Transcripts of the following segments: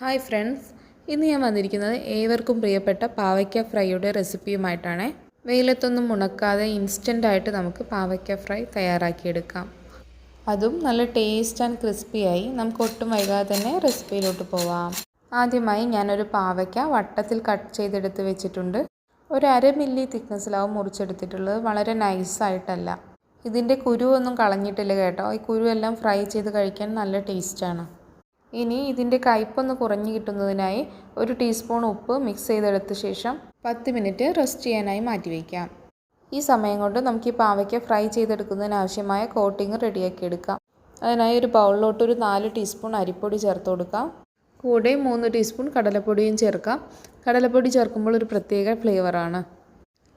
Hi friends ഇന്ന് ഞാൻ വന്നിരിക്കുന്നത് ഏവർക്കും പ്രിയപ്പെട്ട പാവയ്ക്ക ഫ്രൈയുടെ റെസിപ്പിയുമായിട്ടാണ്. വെയിലത്തൊന്നും ഉണക്കാതെ ഇൻസ്റ്റന്റായിട്ട് നമുക്ക് പാവയ്ക്ക ഫ്രൈ തയ്യാറാക്കിയെടുക്കാം. അതും നല്ല ടേസ്റ്റ് ആൻഡ് ക്രിസ്പിയായി നമുക്ക് ഒട്ടും വൈകാതെ തന്നെ റെസിപ്പിയിലോട്ട് പോവാം. ആദ്യമായി ഞാനൊരു പാവയ്ക്ക വട്ടത്തിൽ കട്ട് ചെയ്തെടുത്ത് വെച്ചിട്ടുണ്ട്. ഒരു അര മില്ലി തിക്നെസ്സിലാവും മുറിച്ചെടുത്തിട്ടുള്ളത് വളരെ നൈസായിട്ടല്ല ഇതിന്റെ കുരുവൊന്നും കളഞ്ഞിട്ടില്ല കേട്ടോ. ഈ കുരുവെല്ലാം ഫ്രൈ ചെയ്ത് കഴിക്കാൻ നല്ല ടേസ്റ്റാണ് ഇനി ഇതിന്റെ കയ്പൊന്ന് കുറഞ്ഞു കിട്ടുന്നതിനായി ഒരു ടീസ്പൂൺ ഉപ്പ് മിക്സ് ചെയ്തെടുത്ത ശേഷം പത്ത് മിനിറ്റ് റെസ്റ്റ് ചെയ്യാനായി മാറ്റി വയ്ക്കാം. ഈ സമയം കൊണ്ട് നമുക്ക് ഈ പാവയ്ക്ക ഫ്രൈ ചെയ്തെടുക്കുന്നതിന് ആവശ്യമായ കോട്ടിങ് റെഡിയാക്കി എടുക്കാം. അതിനായി ഒരു ബൗളിലോട്ട് ഒരു നാല് ടീസ്പൂൺ അരിപ്പൊടി ചേർത്ത് കൊടുക്കാം. കൂടെ മൂന്ന് ടീസ്പൂൺ കടലപ്പൊടിയും ചേർക്കാം. കടലപ്പൊടി ചേർക്കുമ്പോൾ ഒരു പ്രത്യേക ഫ്ലേവറാണ്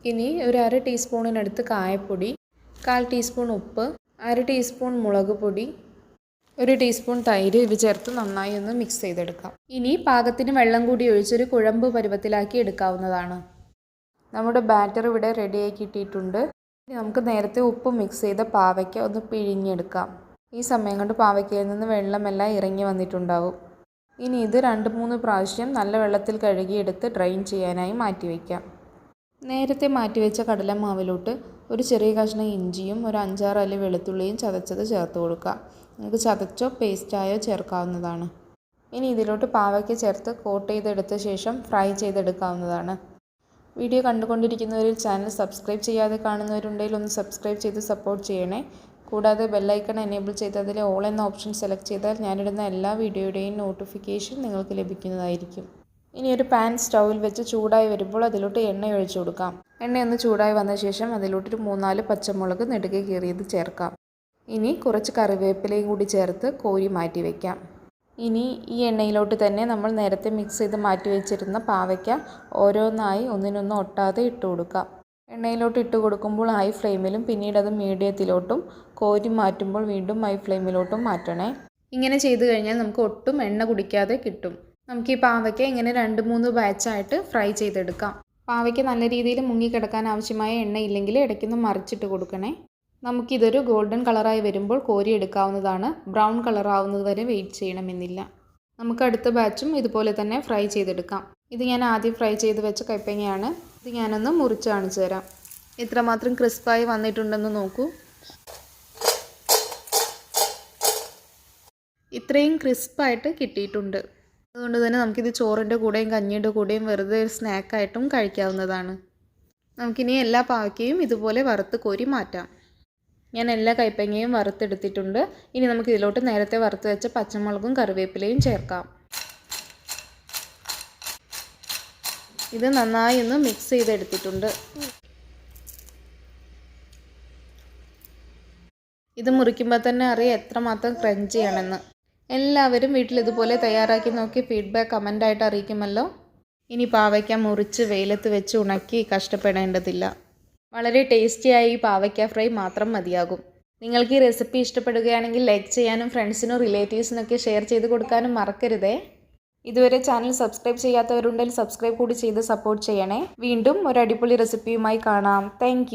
ഇനി ഒരു അര ടീസ്പൂണിനടുത്ത് കായപ്പൊടി കാൽ ടീസ്പൂൺ ഉപ്പ് അര ടീസ്പൂൺ മുളക് പൊടി ഒരു ടീസ്പൂൺ തൈര് ഇവ ചേർത്ത് നന്നായി ഒന്ന് മിക്സ് ചെയ്തെടുക്കാം. ഇനി പാകത്തിന് വെള്ളം കൂടി ഒഴിച്ചൊരു കുഴമ്പ് പരുവത്തിലാക്കി എടുക്കാവുന്നതാണ്. നമ്മുടെ ബാറ്റർ ഇവിടെ റെഡിയായി കിട്ടിയിട്ടുണ്ട്. നമുക്ക് നേരത്തെ ഉപ്പ് മിക്സ് ചെയ്ത പാവയ്ക്ക ഒന്ന് പിഴിഞ്ഞെടുക്കാം. ഈ സമയം കൊണ്ട് പാവയ്ക്കയിൽ നിന്ന് വെള്ളമെല്ലാം ഇറങ്ങി വന്നിട്ടുണ്ടാവും. ഇനി ഇത് രണ്ട് മൂന്ന് പ്രാവശ്യം നല്ല വെള്ളത്തിൽ കഴുകിയെടുത്ത് ഡ്രെയിൻ ചെയ്യാനായി മാറ്റി വയ്ക്കാം നേരത്തെ മാറ്റിവെച്ച കടലമാവിലോട്ട് ഒരു ചെറിയ കഷ്ണം ഇഞ്ചിയും ഒരു അഞ്ചാറ് അല്ലി വെളുത്തുള്ളിയും ചതച്ചത് ചേർത്ത് കൊടുക്കുക നമുക്ക് ചതച്ചോ പേസ്റ്റായോ ചേർക്കാവുന്നതാണ്. ഇനി ഇതിലോട്ട് പാവയ്ക്ക ചേർത്ത് കോട്ട് ചെയ്തെടുത്ത ശേഷം ഫ്രൈ ചെയ്തെടുക്കാവുന്നതാണ്. വീഡിയോ കണ്ടുകൊണ്ടിരിക്കുന്നവരിൽ ചാനൽ സബ്സ്ക്രൈബ് ചെയ്യാതെ കാണുന്നവരുണ്ടെങ്കിൽ ഒന്ന് സബ്സ്ക്രൈബ് ചെയ്ത് സപ്പോർട്ട് ചെയ്യണേ. കൂടാതെ ബെല്ലൈക്കൺ എനേബിൾ ചെയ്ത് അതിൽ ഓൾ എന്ന ഓപ്ഷൻ സെലക്ട് ചെയ്താൽ ഞാനിടുന്ന എല്ലാ വീഡിയോയുടെയും നോട്ടിഫിക്കേഷൻ നിങ്ങൾക്ക് ലഭിക്കുന്നതായിരിക്കും. ഇനി ഒരു പാൻ സ്റ്റൗവിൽ വെച്ച് ചൂടായി വരുമ്പോൾ അതിലോട്ട് എണ്ണ ഒഴിച്ചു കൊടുക്കാം. എണ്ണയൊന്ന് ചൂടായി വന്ന ശേഷം അതിലോട്ടൊരു മൂന്നാൽ പച്ചമുളക് നെടുകെ കീറിയത് ചേർക്കാം. ഇനി കുറച്ച് കറിവേപ്പിലയും കൂടി ചേർത്ത് കോരി മാറ്റി വയ്ക്കാം ഇനി ഈ എണ്ണയിലോട്ട് തന്നെ നമ്മൾ നേരത്തെ മിക്സ് ചെയ്ത് മാറ്റി വെച്ചിരുന്ന പാവയ്ക്ക ഓരോന്നായി ഒന്നിനൊന്നും ഒട്ടാതെ ഇട്ട് കൊടുക്കാം. എണ്ണയിലോട്ട് ഇട്ട് കൊടുക്കുമ്പോൾ ഹൈ ഫ്ലെയിമിലും പിന്നീട് അത് മീഡിയത്തിലോട്ടും കോരി മാറ്റുമ്പോൾ വീണ്ടും ഹൈ ഫ്ലെയിമിലോട്ടും മാറ്റണേ. ഇങ്ങനെ ചെയ്തു കഴിഞ്ഞാൽ നമുക്ക് ഒട്ടും എണ്ണ കുടിക്കാതെ കിട്ടും. നമുക്ക് ഈ പാവയ്ക്ക ഇങ്ങനെ രണ്ട് മൂന്ന് ബാച്ചായിട്ട് ഫ്രൈ ചെയ്തെടുക്കാം. പാവയ്ക്ക നല്ല രീതിയിൽ മുങ്ങിക്കിടക്കാൻ ആവശ്യമായ എണ്ണ ഇല്ലെങ്കിൽ ഇടയ്ക്കൊന്ന് മറിച്ചിട്ട് കൊടുക്കണേ. നമുക്കിതൊരു ഗോൾഡൻ കളറായി വരുമ്പോൾ കോരി എടുക്കാവുന്നതാണ് ബ്രൗൺ കളറാവുന്നത് വരെ വെയിറ്റ് ചെയ്യണമെന്നില്ല. നമുക്ക് അടുത്ത ബാച്ചും ഇതുപോലെ തന്നെ ഫ്രൈ ചെയ്തെടുക്കാം. ഇത് ഞാൻ ആദ്യം ഫ്രൈ ചെയ്ത് വെച്ച കൈപ്പങ്ങയാണ്. ഇത് ഞാനൊന്ന് മുറിച്ച് കാണിച്ചു തരാം. ഇത്രമാത്രം ക്രിസ്പായി വന്നിട്ടുണ്ടെന്ന് നോക്കൂ. ഇത്രയും ക്രിസ്പായിട്ട് കിട്ടിയിട്ടുണ്ട്. അതുകൊണ്ട് തന്നെ നമുക്കിത് ചോറിന്റെ കൂടെയും കഞ്ഞിയുടെ കൂടെയും വെറുതെ ഒരു സ്നാക്കായിട്ടും കഴിക്കാവുന്നതാണ്. നമുക്കിനി എല്ലാ പാവയ്ക്കയും ഇതുപോലെ വറുത്ത് കോരി മാറ്റാം. ഞാൻ എല്ലാ കൈപ്പങ്ങയും വറുത്തെടുത്തിട്ടുണ്ട്. ഇനി നമുക്ക് ഇതിലോട്ട് നേരത്തെ വറുത്ത് വെച്ച പച്ചമുളകും കറിവേപ്പിലയും ചേർക്കാം. ഇത് നന്നായി ഒന്ന് മിക്സ് ചെയ്തെടുത്തിട്ടുണ്ട്. ഇത് മുറിക്കുമ്പോൾ തന്നെ അറിയാം എത്രമാത്രം ക്രഞ്ചിയാണെന്ന്. എല്ലാവരും വീട്ടിൽ ഇതുപോലെ തയ്യാറാക്കി നോക്കി ഫീഡ്ബാക്ക് കമന്റായിട്ട് അറിയിക്കുമല്ലോ. ഇനി പാവയ്ക്ക മുറിച്ച് വെയിലത്ത് വെച്ച് ഉണക്കി കഷ്ടപ്പെടേണ്ടതില്ല. വളരെ ടേസ്റ്റിയായി ഈ പാവയ്ക്ക ഫ്രൈ മാത്രം മതിയാകും. നിങ്ങൾക്ക് ഈ റെസിപ്പി ഇഷ്ടപ്പെടുകയാണെങ്കിൽ ലൈക്ക് ചെയ്യാനും ഫ്രണ്ട്സിനും റിലേറ്റീവ്സിനൊക്കെ ഷെയർ ചെയ്ത് കൊടുക്കാനും മറക്കരുതേ. ഇതുവരെ ചാനൽ സബ്സ്ക്രൈബ് ചെയ്യാത്തവരുണ്ടെങ്കിൽ സബ്സ്ക്രൈബ് കൂടി ചെയ്ത് സപ്പോർട്ട് ചെയ്യണേ. വീണ്ടും ഒരു അടിപൊളി റെസിപ്പിയുമായി കാണാം. താങ്ക്